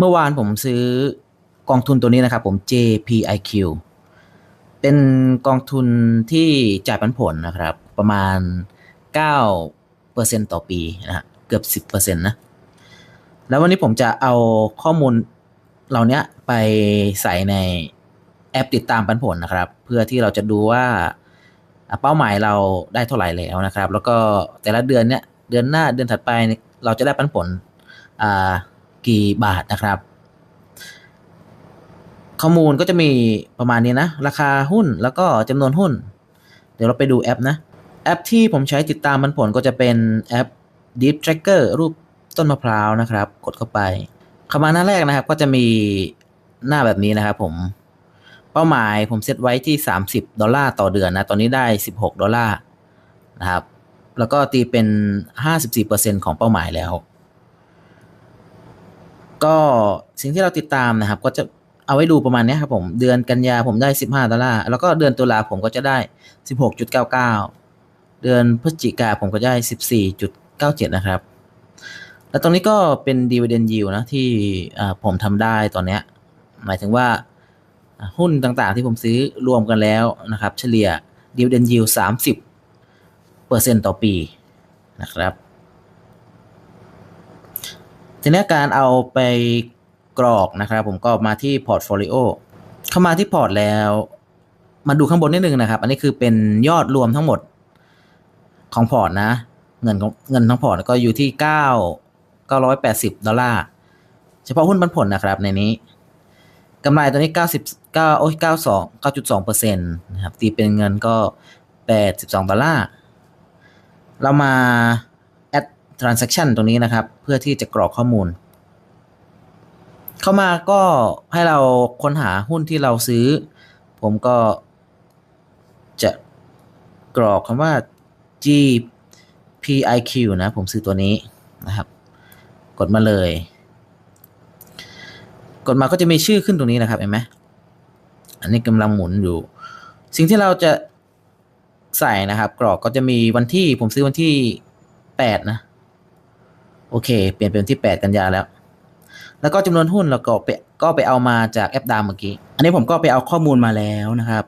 เมื่อวานผมซื้อกองทุนตัวนี้นะครับผม JPIQ เป็นกองทุนที่จ่ายปันผลนะครับ ประมาณ 9%ต่อปีนะฮะเกือบ 10%นะ แล้ววันนี้ผมจะเอาข้อมูลเหล่านี้ไปใส่ในแอปติดตามปันผลนะครับ เพื่อที่เราจะดูว่าเป้าหมายเราได้เท่าไหร่แล้วนะครับ แล้วก็แต่ละเดือนเนี้ยเดือนหน้าเดือนถัดไปเราจะได้ปันผลอ่า กี่บาทนะครับ ข้อมูลก็จะมีประมาณนี้นะ ราคาหุ้นแล้วก็จำนวนหุ้น เดี๋ยวเราไปดูแอปนะ แอปที่ผมใช้ติดตามปันผลก็จะเป็นแอป Deep Tracker รูปต้นมะพร้าวนะครับ กดเข้าไปเข้ามาหน้าแรกนะครับ ก็จะมีหน้าแบบนี้นะครับผมเป้าหมายผมเซตไว้ที่ 30 ดอลลาร์ต่อเดือนนะ ตอนนี้ได้ 16 ดอลลาร์นะครับ แล้วก็ตีเป็น 54%ของเป้าหมายแล้ว ก็สิ่งที่เราติดตามนะครับ ก็จะเอาไว้ดูประมาณนี้ครับผมเดือนกันยาผมได้ 15 ดอลลาร์แล้วก็เดือนตุลาผมก็จะได้ 16.99 เดือนพฤศจิกาผมก็ได้ 14.97 นะครับ แล้วตรงนี้ก็เป็น dividend yield นะที่ผมทำได้ตอนนี้หมายถึงว่าหุ้นต่างๆที่ผมซื้อรวมกันแล้วนะครับ เฉลี่ย dividend yield 30เปอร์เซ็นต์ต่อปีนะครับ ทีนี้การเอาไปกรอกนะครับ ผมก็มาที่ portfolio เข้ามาที่พอร์ตแล้ว มาดูข้างบนนิดนึงนะครับ อันนี้คือเป็นยอดรวมทั้งหมดของพอร์ตนะ เงินของเงินทั้งพอร์ตก็อยู่ที่เก้าเก้าร้อยแปดสิบดอลลาร์ เฉพาะหุ้นปันผลนะครับในนี้กำไรตัวนี้เก้าสิบเก้าโอ้ยเก้าสองเก้าจุดสองเปอร์เซ็นต์นะครับตีเป็นเงินก็แปดสิบสองดอลลาร์ เรามา transaction ตรงนี้นะครับ เพื่อที่จะกรอกข้อมูล เข้ามาก็ให้เราค้นหาหุ้นที่เราซื้อ ผมก็จะกรอกคำว่า GPIQ นะผมซื้อตัวนี้นะครับ กดมาเลย กดมาก็จะมีชื่อขึ้นตรงนี้นะครับเห็นไหมอันนี้กำลังหมุนอยู่ สิ่งที่เราจะใส่นะครับ กรอกก็จะมีวันที่ผมซื้อวันที่แปดนะ โอเค เปลี่ยนเป็นที่แปดกันยาแล้ว แล้วก็จำนวนหุ้นเราก็ไปก็ไปเอามาจากแอปดามเมื่อกี้ อันนี้ผมก็ไปเอาข้อมูลมาแล้วนะครับ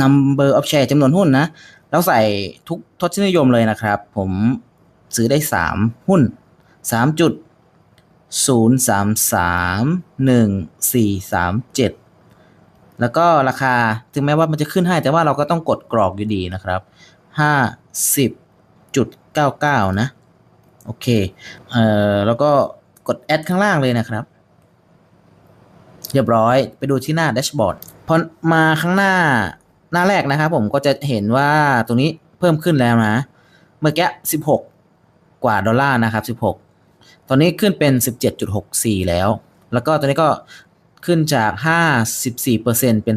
number of share จำนวนหุ้นนะแล้วใส่ทุกทศนิยมเลยนะครับ ผมซื้อได้ 3 หุ้น 3 จุด 0 3 3 1 4 3 7 แล้วก็ราคาถึงแม้ว่ามันจะขึ้นให้ แต่ว่าเราก็ต้องกดกรอกอยู่ดีนะครับ 50.99 นะ โอเค เอ่อ แล้วก็กดแอดข้างล่างเลยนะครับ เรียบร้อย ไปดูที่หน้าแดชบอร์ด พอมาข้างหน้าหน้าแรกนะครับผมก็จะเห็นว่าตรงนี้เพิ่มขึ้นแล้วนะ เมื่อกี้16 กว่าดอลลาร์นะครับ 16 ตอนนี้ขึ้นเป็น 17.64 แล้ว แล้วก็ตอนนี้ก็ขึ้นจาก 54%เป็น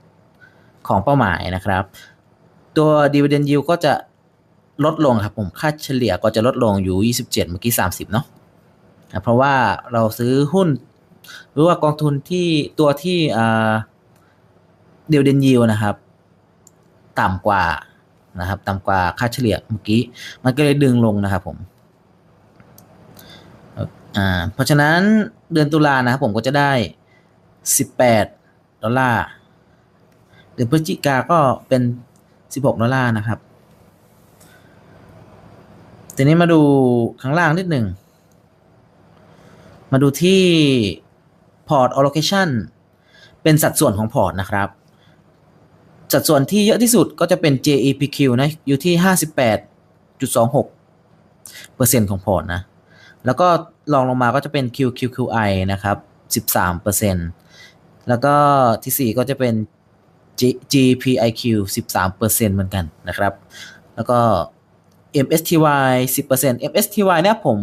59%ของเป้าหมายนะครับ ตัว dividend yield ก็จะ ลดลงครับผมค่าเฉลี่ยก็จะลดลงอยู่ 27 เมื่อกี้ 30 เนาะเพราะว่าเราซื้อหุ้น หรือว่ากองทุนที่ตัวที่อ่า dividend yield นะครับ ต่ำกว่านะครับต่ำกว่าค่าเฉลี่ยเมื่อกี้ มันก็เลยดึงลงนะครับผมอ่าเพราะฉะนั้นเดือนตุลานะครับผมก็จะได้ 18 ดอลลาร์เดือนพฤศจิกาก็เป็น 16 ดอลลาร์นะครับ ทีนี้มาดูข้างล่างนิดหนึ่ง มาดูที่ port allocation เป็นสัดส่วนของพอร์ตนะครับ สัดส่วนที่เยอะที่สุดก็จะเป็น JEPQ นะ อยู่ที่ 58.26เปอร์เซ็นต์ของพอร์ตนะ แล้วก็ลองลงมาก็จะเป็น QQQI นะครับ 13เปอร์เซ็นต์แล้วก็ที่ 4 ก็จะเป็น GPIQ 13เปอร์เซ็นต์เหมือนกันนะครับ แล้วก็ MSTY 10% MSTY เนี่ยผม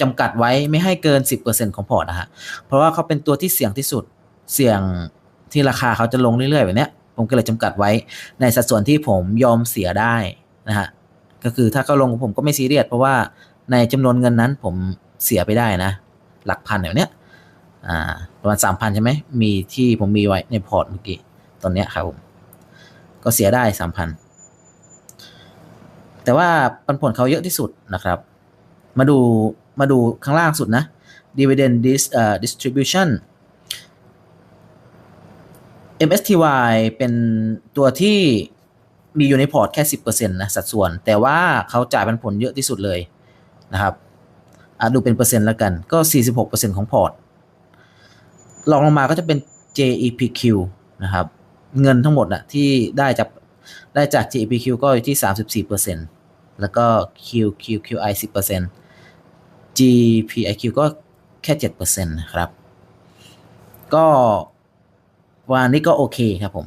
จำกัดไว้ไม่ให้เกิน 10%ของพอร์ตนะฮะ เพราะว่าเขาเป็นตัวที่เสี่ยงที่สุด เสี่ยงที่ราคาเขาจะลงเรื่อยๆแบบเนี้ย ผมก็เลยจำกัดไว้ในสัดส่วนที่ผมยอมเสียได้นะฮะ ก็คือถ้าเขาลงผมก็ไม่ซีเรียสเพราะว่าในจำนวนเงินนั้นผมเสียไปได้นะ หลักพันแบบเนี้ย อ่า ประมาณสามพันใช่ไหม มีที่ผมมีไว้ในพอร์ตเมื่อกี้ ตอนเนี้ยครับผม ก็เสียได้สามพัน แต่ว่าปันผลเขาเยอะที่สุดนะครับ มาดูมาดูข้างล่างสุดนะ dividend dis, uh, distribution MSTY เป็นตัวที่มีอยู่ในพอร์ตแค่ 10%นะสัดส่วน แต่ว่าเขาจ่ายปันผลเยอะที่สุดเลยนะครับดูเป็นเปอร์เซ็นต์แล้วกัน ก็ 46%ของพอร์ตลองลงมาก็จะเป็น JEPQ นะครับ เงินทั้งหมดอะที่ได้จากได้จาก JEPQ ก็อยู่ที่ 34% แล้วก็ QQQI 10% GPIQ ก็แค่ 7%นะครับ ก็วันนี้ก็โอเคครับผม